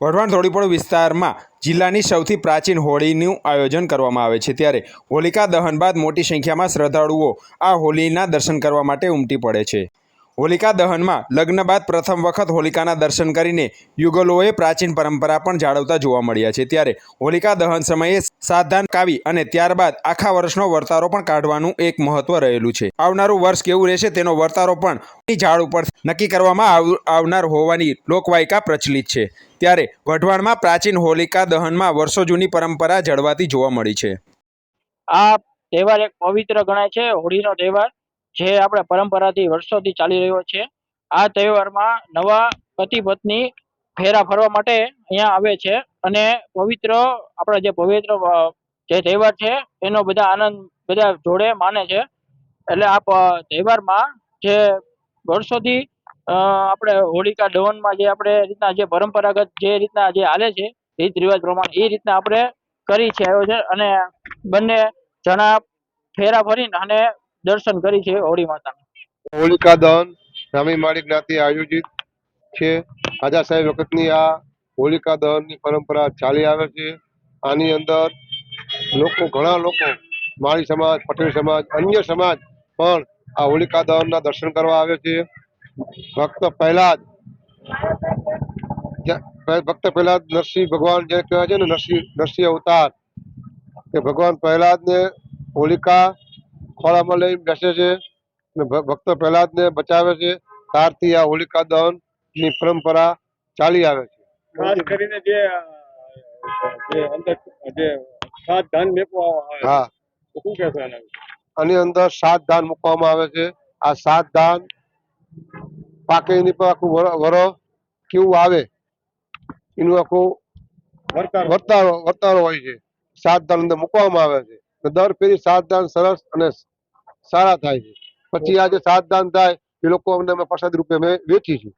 વઢવાણ ધોળીપોળ વિસ્તારમાં જિલ્લાની સૌથી પ્રાચીન હોળીનું આયોજન કરવામાં આવે છે. ત્યારે હોલિકા દહન બાદ મોટી સંખ્યામાં શ્રદ્ધાળુઓ આ હોલીના દર્શન કરવા માટે ઉમટી પડે છે. હોલિકા દહનમાં લગ્ન બાદ પ્રથમ વખત હોલિકાના દર્શન કરીને યુગલોએ પ્રાચીન પરંપરા પણ જાળવતા જોવા મળ્યા છે. ત્યારે હોલિકા દહન સમયે સાવધાન કાવી અને ત્યારબાદ આખા વર્ષનો વર્તારો પણ કાઢવાનું એક મહત્વ રહેલું છે. આવનારું વર્ષ કેવું રહેશે તેનો વર્તારો પણ ઝાડ ઉપર નક્કી કરવામાં આવનાર હોવાની લોકવાયકા પ્રચલિત છે. ત્યારે વઢવાણમાં પ્રાચીન હોલિકા દહનમાં વર્ષો જૂની પરંપરા જળવાતી જોવા મળી છે. આ તહેવાર એક પવિત્ર ગણાય છે. હોળીનો તહેવાર જે આપણે પરંપરાથી વર્ષોથી ચાલી રહ્યો છે. આ તહેવારમાં નવા પતિ પત્ની ફેરા ફરવા માટે અહીંયા આવે છે અને પવિત્ર આપણા જે પવિત્ર જે તહેવાર છે એનો બધા આનંદ બધા જોડે માને છે. એટલે આ તહેવારમાં જે વર્ષોથી આપણે હોલિકા દહનમાં જે આપણે રીતના જે પરંપરાગત જે રીતના જે હાલે છે, રીત રિવાજ પ્રમાણે એ રીતના આપણે કરી છે આયોજન અને બંને જણા ફેરા ફરીને અને દર્શન કરી છે હોળી માતાના. હોલિકા દહન નામી માળી જ્ઞાતિ આયોજિત છે. રાજા સાહેબ વખતની આ હોલિકા દહનની પરંપરા ચાલી આવે છે. આની અંદર લોકો, ઘણા લોકો, માળી સમાજ, પટેલ સમાજ, અન્ય સમાજ પણ આ હોલિકા દહનના દર્શન કરવા આવે છે. ભક્ત પહેલા જ ભક્ત પહેલા નરસિંહ ભગવાન જે કહેવાય છે ને નરસિંહ નરસિંહ અવતાર કે ભગવાન પ્રહલાદ ને હોલિકા ખોળામાં લઈને બેસે છે ભક્ત પ્રહલાદ ને બચાવે છે. ત્યારથી આ હોલિકા દહનની પરંપરા ચાલી આવે છે. ખાસ કરીને જે જે અંદર જે સાત ધાન મેકવામાં આવે હા. શું કહેશો એના આની અંદર સાત ધાન મૂકવામાં આવે છે. આ સાત ધાન પાકે એની પર આખું વર- કેવું આવે? એનું આખું વર્તારો. વર્તારો હોય છે. સાત ધાન અંદર મૂકવામાં આવે છે. તો દર ફેરી સાત ધાન સરસ અને સારા થાય છે. પછી આ જે સાત દાન થાય, એ લોકો અમને અમે પ્રસાદ રૂપે અમે વેચીશું.